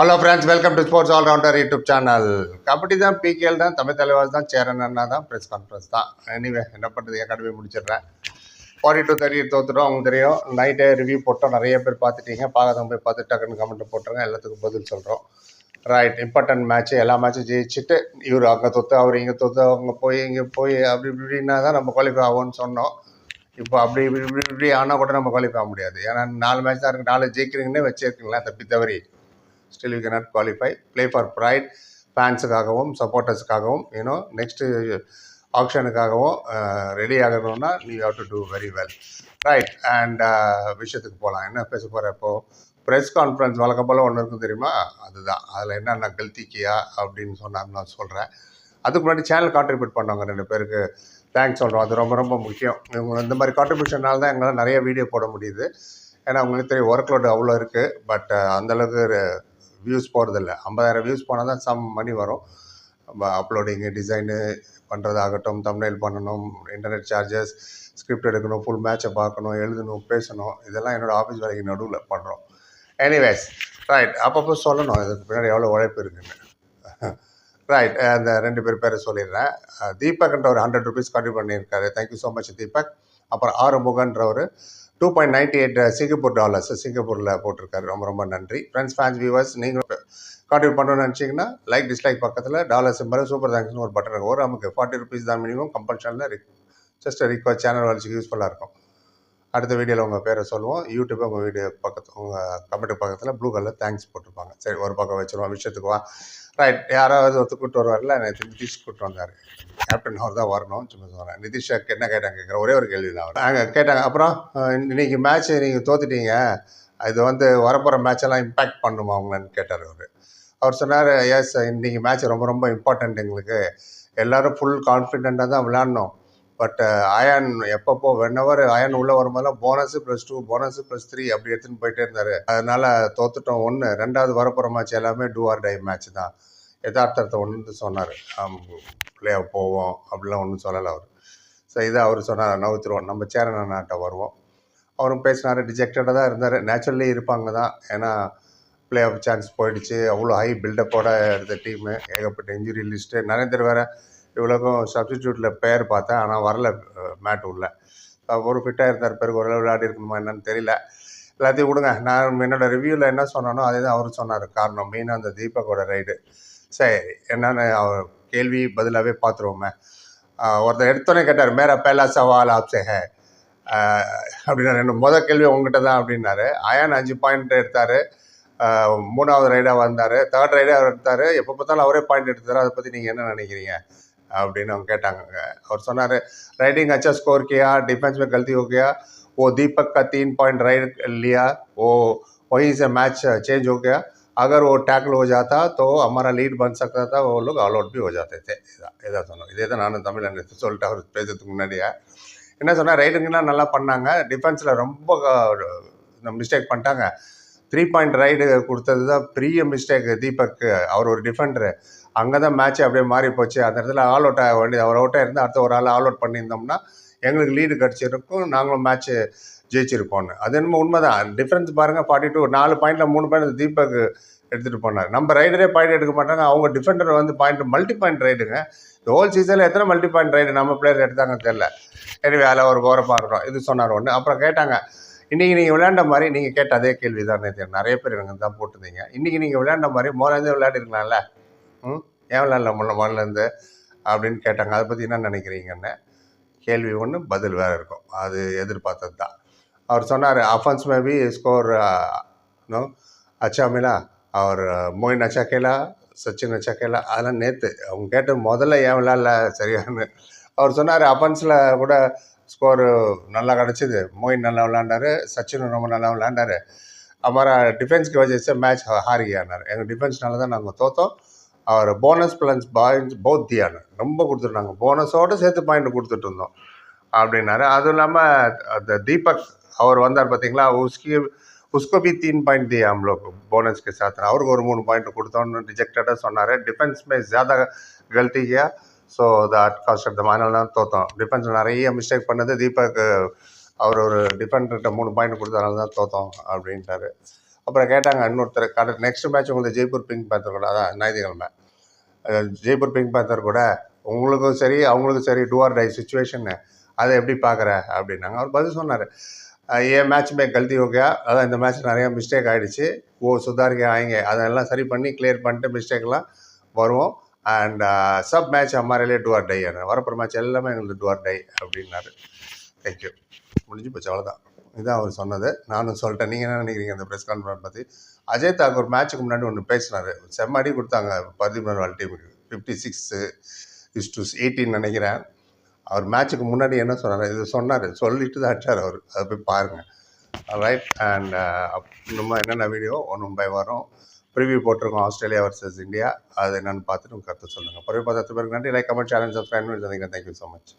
Hello friends welcome to sports allrounder YouTube channel kabaddi தான் PKL தான் தமிழ் தலைவர் தான் சேரன் அண்ணா தான் ப்ரெஸ் கான்ஃபரன்ஸ் தான். எனிவே என்ன பண்ணுறது அகாடமி முடிச்சிடுறேன். ஃபார்ட்டி டூ தேர்ட்டி தோத்துட்டோம் அவங்க தெரியும். நைட்டே ரிவ்யூ போட்டோம் நிறைய பேர் பார்த்துட்டீங்க. பார்க்காதவங்க போய் பார்த்து டக்குன்னு கமெண்ட் போட்டுருங்க எல்லாத்துக்கும் பதில் சொல்கிறோம் ரைட் இம்பார்ட்டன்ட் மேட்ச் எல்லா மேட்சும் ஜெயிச்சுட்டு இவர் அங்கே தொத்து அவர் இங்கே தொத்து அவங்க போய் இங்கே போய் அப்படி இப்படின்னா தான் நம்ம குவாலிஃபை ஆகும்னு சொன்னோம். இப்போ அப்படி இப்படி இப்படி இப்படி ஆனால் கூட நம்ம குவாலிஃபை ஆக முடியாது. ஏன்னா நாலு மேட்ச் தான் இருக்குது நாலு ஜெயிக்கிறீங்கன்னே வச்சிருக்கீங்களா? தப்பி தவறி. Still you cannot qualify play for pride ஃபேன்ஸுக்காகவும் சப்போர்ட்டர்ஸுக்காகவும் யூனோ நெக்ஸ்ட்டு ஆப்ஷனுக்காகவும் ரெடி ஆகணும்னா நீ have to do very well right and விஷயத்துக்கு போகலாம் என்ன பேச போகிற இப்போது ப்ரெஸ் கான்ஃபரன்ஸ் வழக்கம் போல் ஒன்று இருக்கும் தெரியுமா? அதுதான். அதில் என்னென்ன கல்த்திக்கியா அப்படின்னு சொன்னார் நான் சொல்கிறேன் அதுக்கு முன்னாடி சேனல் கான்ட்ரிபியூட் பண்ணவங்க ரெண்டு பேருக்கு தேங்க்ஸ் சொல்கிறோம் அது ரொம்ப ரொம்ப முக்கியம். இவங்க இந்த மாதிரி கான்ட்ரிபியூஷனால் தான் எங்களால் நிறைய வீடியோ போட முடியுது. ஏன்னா உங்களுக்கு தெரியும் ஒர்க் லோடு அவ்வளோ இருக்குது பட் uh, அந்தளவுக்கு வியூஸ் போகிறதில்ல ஐம்பதாயிரம் வியூஸ் போனால் தான் சம் மணி வரும் அப்லோடிங்கு டிசைனு பண்ணுறதாகட்டும் தம்னைல் பண்ணணும் இன்டர்நெட் சார்ஜஸ் ஸ்கிரிப்ட் எடுக்கணும் ஃபுல் மேட்சை பார்க்கணும் எழுதணும் பேசணும். இதெல்லாம் என்னோடய ஆஃபீஸ் வேலைக்கு நடுவில் பண்ணுறோம் எனிவேஸ் ரைட் அப்பப்போ சொல்லணும். இதுக்கு பின்னாடி எவ்வளோ உழைப்பு இருக்குன்னு. ரைட் அந்த ரெண்டு பேர் பேரை சொல்லிடுறேன். தீபக்ன்ற ஒரு ஹண்ட்ரட் ருபீஸ் கான்ட்ரிபியூட் பண்ணியிருக்காரு. Thank you so much Deepak. அப்புறம் ஆறுமுகன்றவர் two point ninety eight Singapore dollars சிங்கப்பூரில் போட்டிருக்காரு. ரொம்ப ரொம்ப நன்றி. ஃப்ரெண்ட்ஸ் ஃபேன்ஸ் வியூவர்ஸ் நீங்களும் கான்ட்ரிபியூட் பண்ணணும்னு நினச்சிங்கன்னா லைக் டிஸ்லைக் பக்கத்தில் டாலர் சிம்பல் சூப்பர் தேங்க்ஸ்னு ஒரு பட்டன் ஒரு நமக்கு ஃபார்ட்டி ருபீஸ் தான் மினிமம் கம்பல்ஷனில் ஜஸ்ட் ரிக்வஸ்ட் சேனல் வளர்ச்சிக்கு யூஸ்ஃபுல்லாக இருக்கும். அடுத்த வீடியோவில் உங்கள் பேரை சொல்லுவோம். யூடியூப் உங்கள் வீடியோ பக்கத்து உங்கள் கமெண்ட் பக்கத்தில் ப்ளூ கலர் தேங்க்ஸ் போட்டிருப்பாங்க. சரி ஒரு பக்கம் வச்சுருவோம் விஷயத்துக்கு வா. ரைட் யாராவது ஒருத்தர் கூப்பிட்டு வருவார்ல நேற்று நிதிஷ் கூப்பிட்டு வந்தார். கேப்டன் அவர் தான் வரணும் சும்மா சொல்கிறேன் நிதிஷா என்ன கேட்டாங்க கேட்குறேன் ஒரே ஒரு கேள்வி தான் நாங்கள் கேட்டாங்க அப்புறம் இன்றைக்கி இன்னைக்கு மேட்ச் நீங்கள் தோத்துட்டீங்க. இது வந்து வரப்போகிற மேட்செல்லாம் இம்பேக்ட் பண்ணுமா அவங்களன்னு கேட்டார் அவர். அவர் சொன்னார் எஸ் இன்றைக்கி மேட்ச் ரொம்ப ரொம்ப இம்பார்ட்டண்ட் எங்களுக்கு. எல்லோரும் ஃபுல் கான்ஃபிடெண்ட்டாக தான் விளாட்ணும் பட் அயன் எப்பப்போ வென்னவர் அயன் உள்ளே வரும்போதெல்லாம் bonus plus two bonus plus three அப்படி எடுத்துன்னு போயிட்டே இருந்தார். அதனால தோத்துட்டோம் ஒன்று ரெண்டாவது வரப்போகிற மேட்ச் எல்லாமே டூ ஆர் டை மேட்ச் தான். யதார்த்தத்தை ஒன்று சொன்னார். பிளே போவோம் அப்படிலாம் ஒன்றும் சொல்லலை அவர். ஸோ இதை அவர் சொன்னார் நவுத்துருவோம். நம்ம சேரன் நாட்டை வருவோம். அவரும் பேசினார் டிஜெக்டடாக தான் இருந்தார். நேச்சுரலி இருப்பாங்க தான். ஏன்னா ப்ளே ஆஃப் சான்ஸ் போயிடுச்சு. அவ்வளோ ஹை பில்டப்போட எடுத்த டீமு ஏகப்பட்ட இன்ஜுரி லிஸ்ட்டு நரேந்தர் வேறு இவ்வளோக்கும் சப்ஸ்டிடியூட்டில் பேர் பார்த்தேன் ஆனால் வரல மேட் உள்ள. ஒரு ஃபிட்டாக இருந்தார் பேருக்கு ஒரு விளையாடி இருக்கணுமா என்னன்னு தெரியல. எல்லாத்தையும் விடுங்க. நான் என்னோடய ரிவ்யூவில் என்ன சொன்னானோ அதே தான் அவர் சொன்னார். காரணம் மெயினாக அந்த தீபக்கோட ரைடு சரி என்னென்னு அவர் கேள்வி பதிலாகவே பார்த்துருவோமே ஒருத்தர் எடுத்தோன்னே கேட்டார் மேரா பேலா சவால் ஆப்சே ஹே? ஆஹ் அப்படின்னா ரெண்டு முதல் கேள்வி உங்ககிட்ட தான் அப்படின்னாரு. அயான் அஞ்சு பாயிண்ட் எடுத்தார். மூணாவது ரைடாக வந்தார். தேர்ட் ரைடாக எடுத்தார். எப்போ பார்த்தாலும் அவரே பாயிண்ட் எடுத்தார் அதை பற்றி நீங்கள் என்ன நினைக்கிறீங்க? அப்படின்னு அவங்க கேட்டாங்க அவர் சொன்னார் राइडिंग अच्छा स्कोर किया डिफेंस में गलती हो गया वो दीपक का तीन पॉइंट राइड लिया वो वहीं से मैच चेंज हो गया अगर वो टैकल हो जाता तो हमारा लीड बन सकता था वो लोग ऑल आउट भी हो जाते थे இதான் இதான் சொன்னோம் இதே தான் நானும் தமிழ் எடுத்து சொல்லிட்டு அவர் பேசுறதுக்கு முன்னாடியே என்ன சொன்னால் ரைடிங்லாம் நல்லா பண்ணாங்க டிஃபென்ஸில் ரொம்ப மிஸ்டேக் பண்ணிட்டாங்க த்ரீ பாயிண்ட் ரைடு கொடுத்தது தான் பெரிய மிஸ்டேக் தீபக் அவர் ஒரு டிஃபெண்டரு அங்கே தான் மேட்ச் அப்படியே மாறி போச்சு. அந்த இடத்துல ஆல் அவுட் ஆக வேண்டியது. அவர் அவுட்டாக இருந்தால் அடுத்த ஒரு ஆள் ஆல் அவுட் பண்ணியிருந்தோம்னா எங்களுக்கு லீடு கிடச்சிருக்கும். நாங்களும் மேட்ச்சு ஜெயிச்சிருப்போம்னு. அது என்னமோ உண்மை தான் டிஃப்ரென்ஸ் பாருங்கள் ஃபார்ட்டி டூ நாலு பாயிண்டில் மூணு பாயிண்ட் தீபக் எடுத்துகிட்டு போனார். நம்ம ரைடரே பாயிண்ட் எடுக்க மாட்டாங்க. அவங்க டிஃபெண்டர் வந்து பாயிண்ட் மல்டி பாயிண்ட் ரைடுங்க இந்த ஹோல் சீசனில் எத்தனை மல்டி பாயிண்ட் ரைடு நம்ம பிளேயர் எடுத்தாங்கன்னு தெரில எனவே அதில் ஒரு ஓரமாக இருக்கிறோம் இது சொன்னார் ஒன்று அப்புறம் கேட்டாங்க இன்றைக்கி நீங்கள் விளையாண்ட மாதிரி நீங்கள் கேட்ட அதே கேள்வி தான் நேற்று நிறைய பேர் எனக்கு தான் போட்டிருந்தீங்க. இன்றைக்கி நீங்கள் விளையாண்ட மாதிரி மோலேருந்து விளையாடிருக்கலாம்ல? ம்? ஏன் விளையாடல முன்ன முதல்லேருந்து அப்படின்னு கேட்டாங்க. அதை பற்றி என்ன நினைக்கிறீங்கன்னு? கேள்வி ஒன்று பதில் வேறு இருக்கும். அது எதிர்பார்த்தது தான் அவர் சொன்னார் offence maybe score no uh, அச்சா மிலா அவர் uh, மோயின் அச்சா கேலா சச்சின் அச்சா கேலா அதெல்லாம் நேற்று அவங்க கேட்டு முதல்ல ஏன் விளையாடல? சரியானு. அவர் சொன்னார் அஃபன்ஸில் கூட ஸ்கோர் நல்லா கிடச்சிது மோயின் நல்லா விளாண்டாரு சச்சினும் ரொம்ப நல்லா விளாண்டாரு हमारा डिफेंस की वजह से मैच हार गया எங்கள் டிஃபென்ஸ்னால தான் நாங்கள் தோத்தோம் அவர் போனஸ் பிளன்ஸ் பாயிண்ட்ஸ் போத் தியானு ரொம்ப கொடுத்துருந்தாங்க போனஸோடு சேர்த்து பாயிண்ட் கொடுத்துட்டு இருந்தோம் அப்படின்னாரு அதுவும் இல்லாமல் அந்த தீபக் அவர் வந்தார் பார்த்தீங்களா உஸ்கி उसको भी तीन पॉइंट दिया हम लोग बोनस के साथ அவருக்கு ஒரு மூணு பாயிண்ட் கொடுத்தோன்னு ரிஜெக்டடாக சொன்னார் defence May ஜியாதா கல்த்தி Kia so that cost the அதனால தான் தோத்தோம். டிஃபென்ஸில் நிறைய மிஸ்டேக் பண்ணது. தீபக் அவர் ஒரு டிஃபெண்டர்கிட்ட மூணு பாயிண்ட் கொடுத்தனால தான் தோத்தோம் அப்படின்ட்டாரு. அப்புறம் கேட்டாங்க இன்னொருத்தர் கடை நெக்ஸ்ட் மேட்ச் உங்களுக்கு ஜெய்ப்பூர் பிங்க் பேத்தர் கூட அதான் ஞாயிற்றுக்கிழமை. ஜெய்ப்பூர் பிங்க் பேத்தர் கூட உங்களுக்கும் சரி அவங்களுக்கும் சரி டூ ஆர் டை சுச்சுவேஷன்னு அதை எப்படி பார்க்குற அப்படின்னாங்க. அவர் பதில் சொன்னார். ஏன் மேட்ச் மே கல்தி ஓகே அதான் இந்த மேட்ச் நிறையா மிஸ்டேக் ஆகிடுச்சு ஓ சுதாரிக்க ஆயிங்க. அதெல்லாம் சரி பண்ணி கிளியர் பண்ணிட்டு மிஸ்டேக்லாம் வருவோம். அண்ட் சப் மேட்ச் அம்மாரிலே டூ ஆர் டை வரப்போகிற மேட்ச் எல்லாமே எங்களுக்கு டூ ஆர் டை அப்படின்னாரு. தேங்க்யூ முடிஞ்சு போச்சு அவ்வளோதான் இதான் அவர் சொன்னது. நானும் சொல்லிட்டேன். நீங்கள் என்ன நினைக்கிறீங்க அந்த ப்ரெஸ் கான்ஃபரன்ஸ் பற்றி அஜய் தாக்கூர் மேட்ச்சுக்கு முன்னாடி ஒன்று பேசினார். செம்ம அடி கொடுத்தாங்க பர்தீப் நர்வால் டீமுக்கு ஃபிஃப்டி சிக்ஸு இஸ் டூ எயிட்டின்னு நினைக்கிறேன். அவர் மேட்ச்சுக்கு முன்னாடி என்ன சொன்னார்? இது சொன்னார். சொல்லிட்டு தான் அடிச்சார் அவர். அதை போய் பாருங்கள் ரைட் அண்ட் uh, இன்னுமா என்னென்ன வீடியோ ஒன்றும் பை வரும். ப்ரிவியூ போட்டிருக்கோம் ஆஸ்திரேலியா வர்சஸ் இந்தியா அது என்னென்னு பார்த்துட்டு உங்கள் கருத்து சொல்லுங்கள் பிறகு பார்த்து பேருக்கு நன்றி. லைக் கமெண்ட் சேனல் சப்ஸ்கிரைப் பண்ணி தேங்க்யூ ஸோ மச்